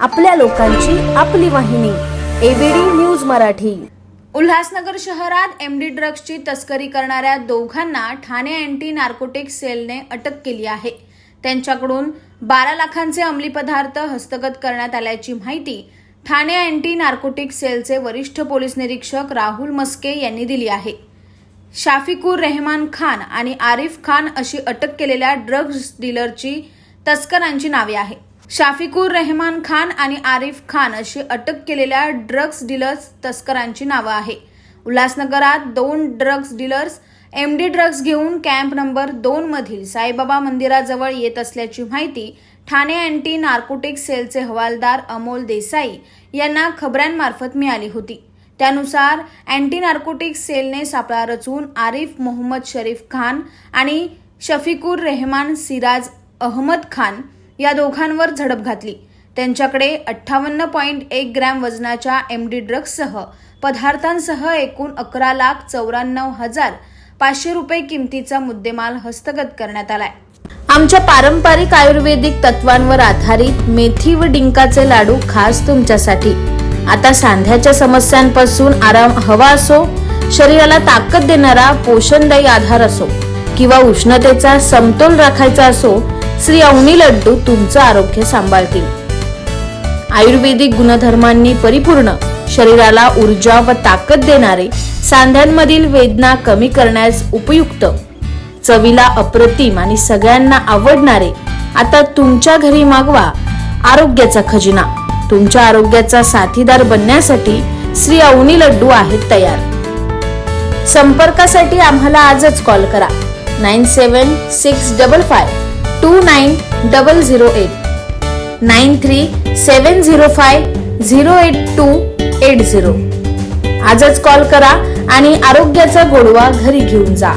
आपल्या लोकांची आपली वाहिनी एबीडी न्यूज मराठी. उल्हासनगर शहरात एम डी ड्रग्सची तस्करी करणाऱ्या दोघांना ठाणे अँटी नार्कोटिक सेलने अटक केली आहे. त्यांच्याकडून बारा लाखांचे अंमली पदार्थ हस्तगत करण्यात आल्याची माहिती ठाणे अँटी नार्कोटिक सेलचे वरिष्ठ पोलीस निरीक्षक राहुल मस्के यांनी दिली आहे. शाफिकूर रेहमान खान आणि आरिफ खान अशी अटक केलेल्या ड्रग्ज डीलरची तस्करांची नावे आहे शाफिकूर रेहमान खान आणि आरिफ खान अशी अटक केलेल्या ड्रग्ज डीलर्स तस्करांची नावं आहे. उल्हासनगरात दोन drugs dealers M D drugs घेऊन कॅम्प नंबर दोन मधील साईबाबा मंदिराजवळ येत असल्याची माहिती ठाणे अँटी नार्कोटिक सेलचे हवालदार अमोल देसाई यांना खबऱ्यांमार्फत मिळाली होती. त्यानुसार अँटी नार्कोटिक सेलने सापळा रचून आरिफ मोहम्मद शरीफ खान आणि शफिकुर रेहमान सिराज अहमद खान या दोघांवर झडप घातली. त्यांच्याकडे अठ्ठावन्न पॉईंट एक ग्रॅम वजनाच्या एम डी ड्रग्जसह पदार्थांसह एकूण अकरा लाख चौऱ्याण्णव हजार पाचशे रुपये किमतीचा मुद्देमाल हस्तगत करण्यात आलाय. आमच्या पारंपरिक आयुर्वेदिक तत्वांवर आधारित मेथी व डिंकाचे लाडू खास तुमच्यासाठी. आता सांध्याच्या समस्यांपासून आराम हवा असो शरीराला ताकद देणारा पोषणदायी आधार असो किंवा उष्णतेचा समतोल राखायचा असो श्री अवनी लड्डू तुमचं आरोग्य सांभाळतील. आयुर्वेदिक गुणधर्मांनी परिपूर्ण शरीराला ऊर्जा व ताकद देणारे सांध्यांमधील वेदना कमी करण्यास उपयुक्त चवीला अप्रतिम आणि सगळ्यांना आवडणारे आता तुमच्या घरी मागवा आरोग्याचा खजिना. तुमच्या आरोग्याचा साथीदार बनण्यासाठी श्री अवनी लड्डू आहेत तयार. संपर्कासाठी आम्हाला आजच कॉल करा. Nine seven six double five. Two nine double zero eight nine three seven zero five zero eight two eight zero आजच कॉल करा आणि आरोग्याचा गोडवा घरी घेऊन जा.